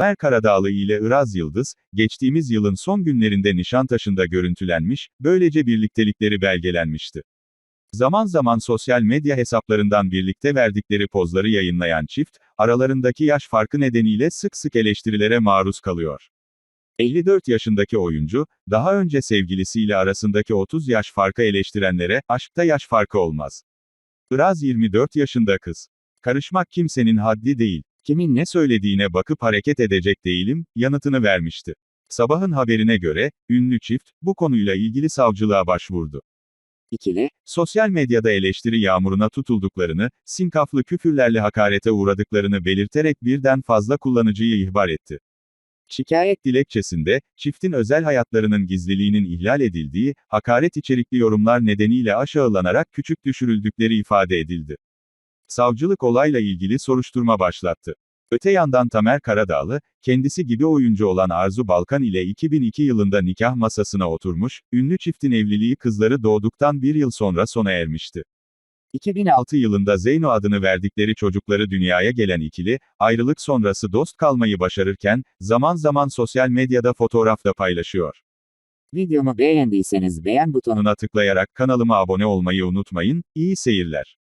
Tamer Karadağlı ile Iraz Yıldız, geçtiğimiz yılın son günlerinde Nişantaşı'nda görüntülenmiş, böylece birliktelikleri belgelenmişti. Zaman zaman sosyal medya hesaplarından birlikte verdikleri pozları yayınlayan çift, aralarındaki yaş farkı nedeniyle sık sık eleştirilere maruz kalıyor. 54 yaşındaki oyuncu, daha önce sevgilisiyle arasındaki 30 yaş farkı eleştirenlere, aşkta yaş farkı olmaz. Iraz 24 yaşında kız. Karışmak kimsenin haddi değil. Kimin ne söylediğine bakıp hareket edecek değilim, yanıtını vermişti. Sabahın haberine göre, ünlü çift, bu konuyla ilgili savcılığa başvurdu. İkili, sosyal medyada eleştiri yağmuruna tutulduklarını, sinkaflı küfürlerle hakarete uğradıklarını belirterek birden fazla kullanıcıyı ihbar etti. Şikayet dilekçesinde, çiftin özel hayatlarının gizliliğinin ihlal edildiği, hakaret içerikli yorumlar nedeniyle aşağılanarak küçük düşürüldükleri ifade edildi. Savcılık olayla ilgili soruşturma başlattı. Öte yandan Tamer Karadağlı, kendisi gibi oyuncu olan Arzu Balkan ile 2002 yılında nikah masasına oturmuş, ünlü çiftin evliliği kızları doğduktan bir yıl sonra sona ermişti. 2006 yılında Zeyno adını verdikleri çocukları dünyaya gelen ikili, ayrılık sonrası dost kalmayı başarırken, zaman zaman sosyal medyada fotoğraf da paylaşıyor. Videomu beğendiyseniz beğen butonuna tıklayarak kanalıma abone olmayı unutmayın, iyi seyirler.